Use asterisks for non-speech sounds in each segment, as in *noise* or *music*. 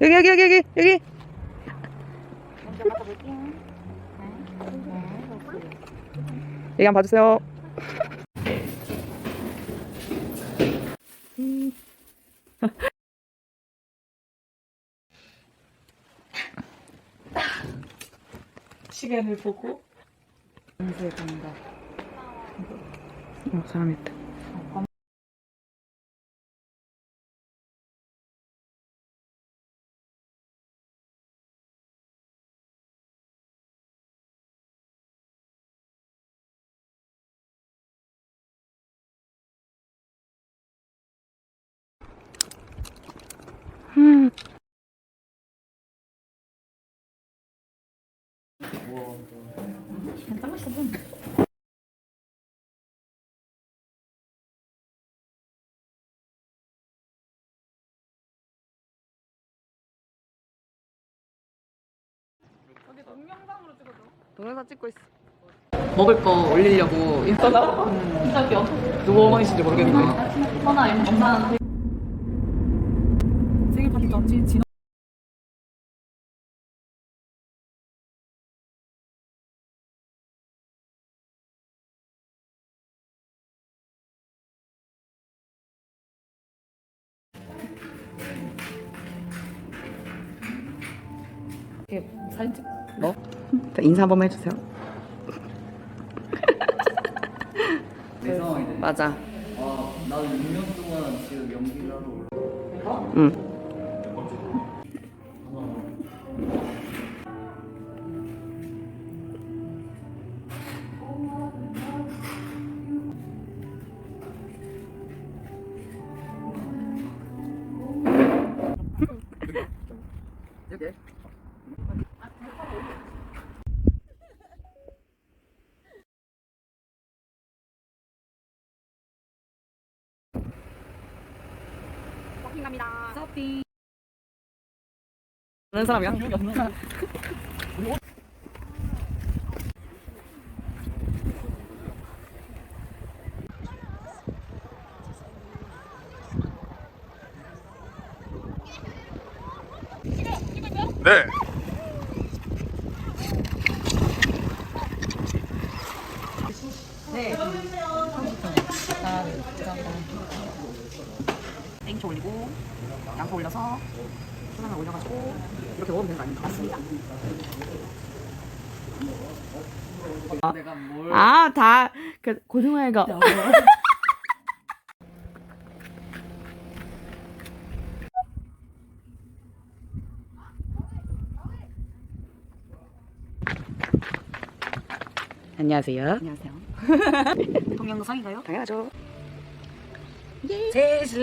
여기 여기 여기 여기 여기 여기 한번 봐주세요 음. 시간을 보고 연수에 간다. 어 사람 있다 동영상 찍고 있어 먹을 거 올리려고 인스타나? 진짜 귀여워. 누구 어머니신지 모르겠는데. 하나 엄마한테. 생일 파티 떴지? 사진 찍. 뭐? 인사 한 번만 해주세요 *laughs* 내 상황이네. 맞아 아, 나도 6년 동안 지금 연기를 하러 올라. 응 여기. 아는 사람이야? 네. 땡초 올리고 양파 올려서 소금을 올려가지고 이렇게 먹으면 되는 거 아닙니까? 맞습니다. 내가 뭘 아, 다, 그, 고등어회가. 안녕하세요. 안녕하세요. *laughs* 동영상인가요? 당연하죠. 세수.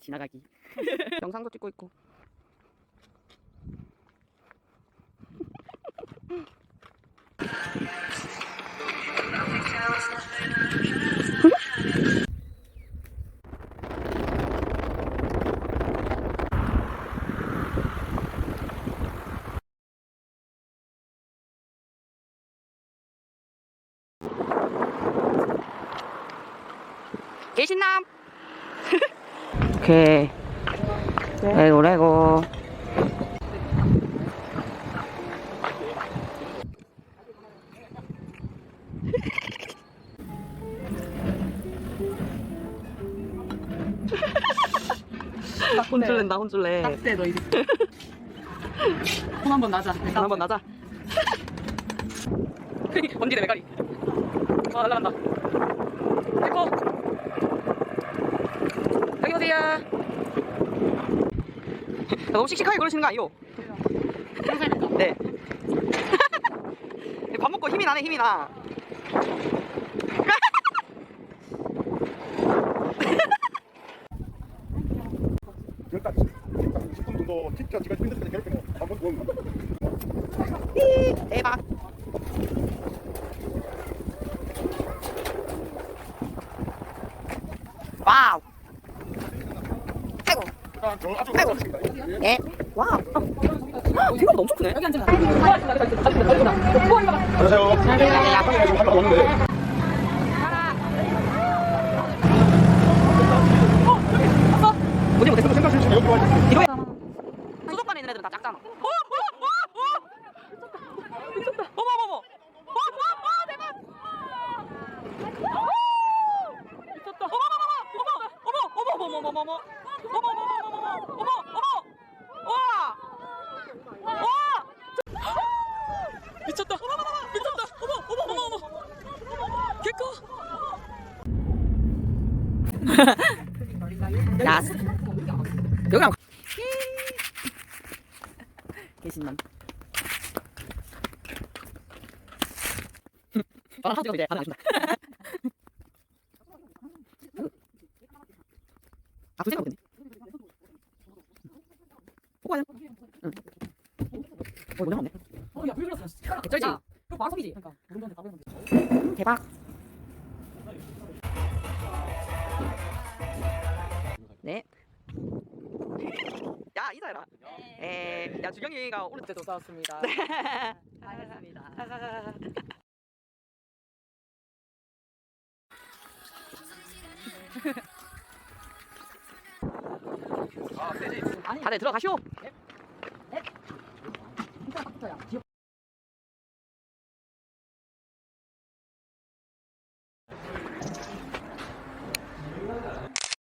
지나가기. *laughs* 영상도 찍고 있고. 계신남. 오케이. 레고 레고. 혼쭐낸다 혼쭐내. 딱대 너 이제. 손 한번 나자. 한 한번 나자. *laughs* 번지대 메가리. 와 날라간다. 에코. 보세요. 야, 너무 씩씩하게 그러시는 거 아니요? 네. *laughs* 밥 먹고 힘이 나네 힘이 나. 일단 10분 정도 팁자 지가 힘들 때 괴롭히면 한번 원. 대 예. 와. 아, 생각보다 엄청 크네. 여기 앉으면 안녕하세요. 안녕하세요. 지금 한명 오는데. 어디 못했어? 생각 중에 여기 와. 이거야. 수족관에 있는 애들은 다 작잖아. 어, 어, 어, 어. 미쳤다. 어머, 어머, 어머. 어, 어, 어, 대박. 미쳤다. 어머, 어머, 어머, 어머, 어머, 어머, 어머, 어머, 어머, 어머, 어머, 어머. 어머 어머 와! 와! 미쳤다. 미쳤다. 어머 어머 어머 어머. 개코. *laughs* 나스. 여기 안. 계신만. 바람 하죠 이제 바람 안 준다. 어, 너무 없네. 어, 야, 불 들었어. 개쩔지? 그거 마섭이지. 그러니까 오른쪽에 가면 돼. 대박. 네. 야, 이사해라. 에, 야, 주경이가 오늘 진짜 좋다 왔습니다. 네. *laughs* 알겠습니다. 다들 들어가시오. 진짜 딱 붙어요. 기억...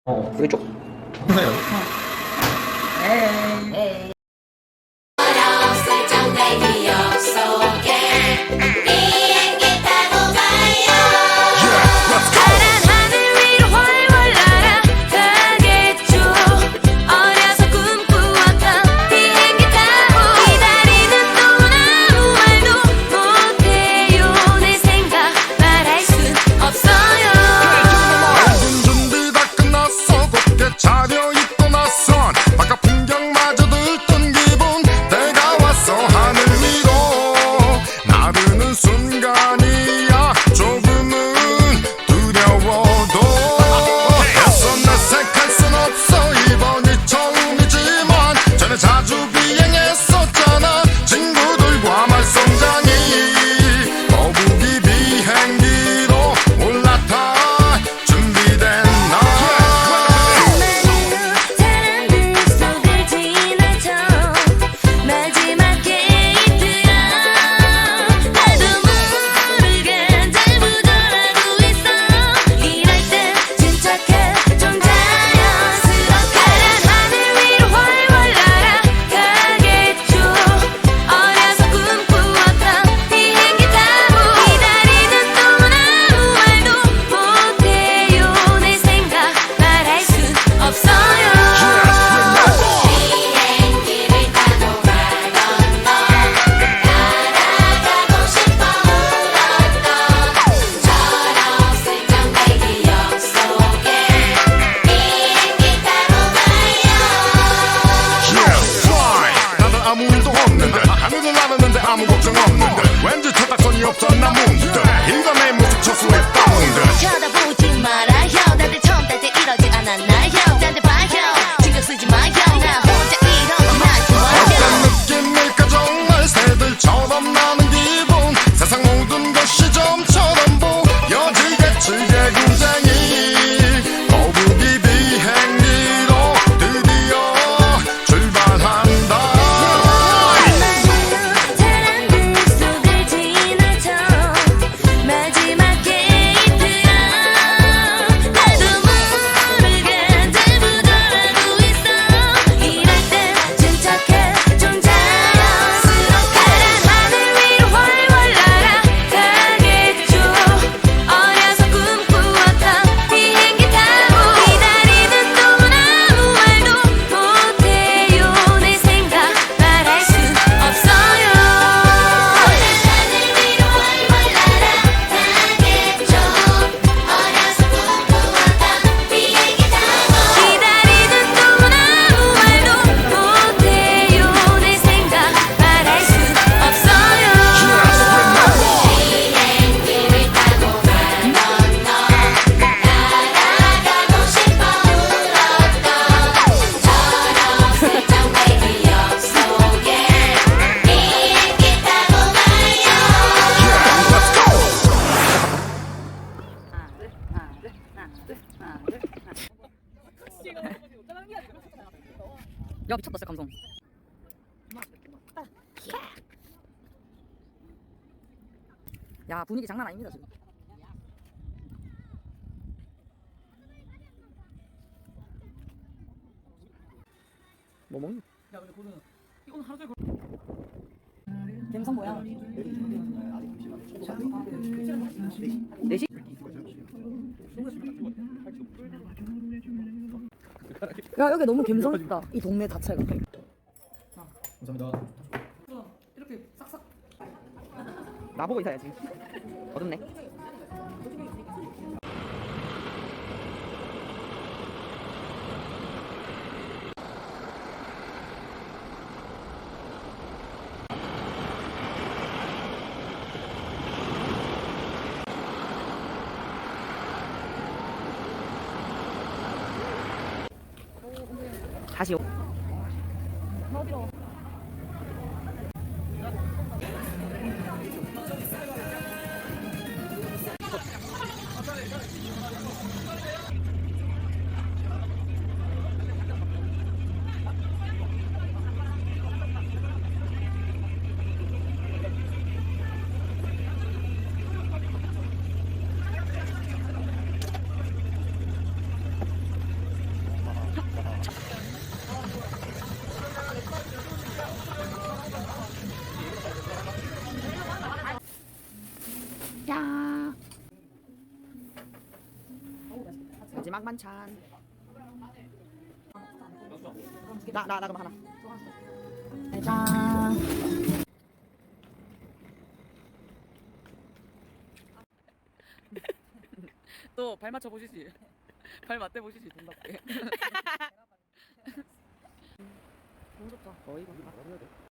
어, 그쪽. 야 분위기 장난 아닙니다 지금. 뭐 먹니? 야 근데 그거는 이건 하루 종일 갬성 뭐야? 4시? 야 여기 너무 갬성 있다 이 동네 자체가 감사합니다. 이렇게 싹싹 나보고 있어야지 어둡네 다시 오. 마지막 만찬. 나 나 나 그럼 하나. 짠또 *laughs* 발 맞춰 보시지. 발 맞대 보시지 돈 받게. 너무 좋다 어이가 없다